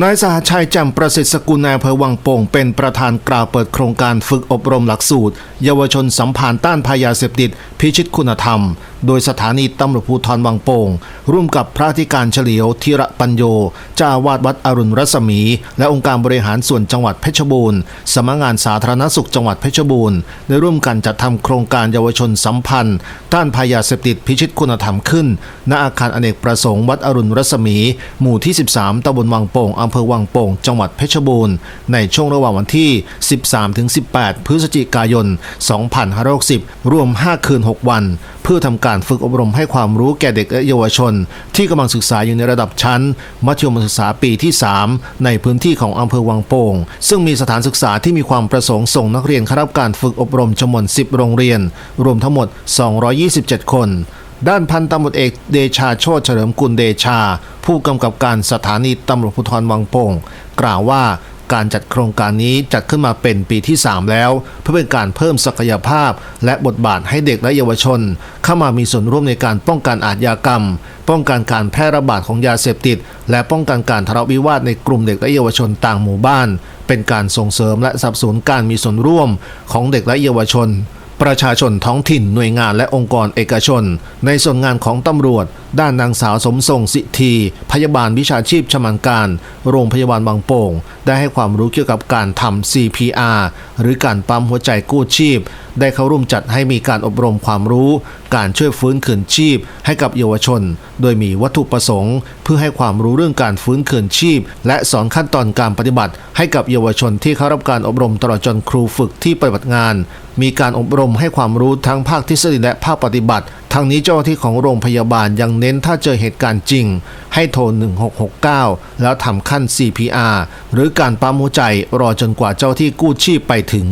นายสหชัยแจ่มประสิทธิ์สกุลนายอำเภอวังโป่งเป็นประธานกล่าวเปิดโครงการฝึกอบรมหลักสูตร เยาวชนสัมพันธ์ต้านพายาเสพติด พิชิตคุณธรรม โดยสถานีตำรวจภูธรวังโป่ง ร่วมกับพระธิการเฉลียวธีระปัญโยเจ้าวาสวัดอรุณรัศมี และองค์การบริหารส่วนจังหวัดเพชรบูรณ์สำนักงานสาธารณสุขจังหวัดเพชรบูรณ์ได้ร่วมกันจัดทำโครงการเยาวชนสัมพันธ์ ต้านพายาเสพติดพิชิตคุณธรรมขึ้น ณอาคารอเนกประสงค์วัดอรุณรัศมี หมู่ที่ 13ตำบลวังโป่งอำเภอวังโป่งจังหวัดเพชรบูรณ์ในช่วงระหว่างวันที่ 13-18 พฤศจิกายน 2560รวม 5 คืน 6 วัน เพื่อทำการฝึกอบรมให้ความรู้แก่เด็กและเยาวชน ที่กำลังศึกษาอยู่ในระดับชั้น มัธยมศึกษาปีที่ 3 ในพื้นที่ของอำเภอวังโป่ง ซึ่งมีสถานศึกษาที่มีความประสงค์ส่งนักเรียนเข้ารับการฝึกอบรมจำนวน 10 โรงเรียน รวมทั้งหมด 227 คนด้านพันตำรวจเอกเดชาโชติเฉลิมกุลเดชา ผู้กำกับการสถานีตำรวจภูธรวังโป่ง กล่าวว่า การจัดโครงการนี้จัดขึ้นมาเป็นปีที่ 3 แล้ว เพื่อเป็นการเพิ่มศักยภาพ และบทบาทให้เด็กและเยาวชน เข้ามามีส่วนร่วมในการป้องกันอาชญากรรม ป้องกันการแพร่ระบาดของยาเสพติด และป้องกันการทะเลาะวิวาทในกลุ่มเด็กและเยาวชนต่างหมู่บ้าน เป็นการส่งเสริมและสนับสนุนการมีส่วนร่วมของเด็กและเยาวชน ประชาชนท้องถิ่นหน่วยงานและองค์กรเอกชน ในส่วนงานของตำรวจ ด้านนางสาวสมทรงสิทธีพยาบาลวิชาชีพชำนาญการ โรงพยาบาลบางโป่ง ได้ให้ความรู้เกี่ยวกับการทำ CPR หรือการปั๊มหัวใจกู้ชีพได้เข้าร่วมจัดให้มีการอบรมความรู้ การช่วยฟื้นคืนชีพ ให้กับเยาวชน โดยมีวัตถุประสงค์ เพื่อให้ความรู้เรื่องการฟื้นคืนชีพ และสอนขั้นตอนการปฏิบัติ ให้กับเยาวชนที่เข้ารับการอบรมตลอดจนครูฝึกที่ปฏิบัติงาน มีการอบรมให้ความรู้ทั้งภาคทฤษฎีและภาคปฏิบัติทางนี้เจ้าหน้าที่ของโรงพยาบาลยังเน้นถ้าเจอเหตุการณ์จริง ให้โทร 1669 แล้วทำขั้น CPR หรือการปั๊มหัวใจรอจนกว่าเจ้าที่กู้ชีพไปถึง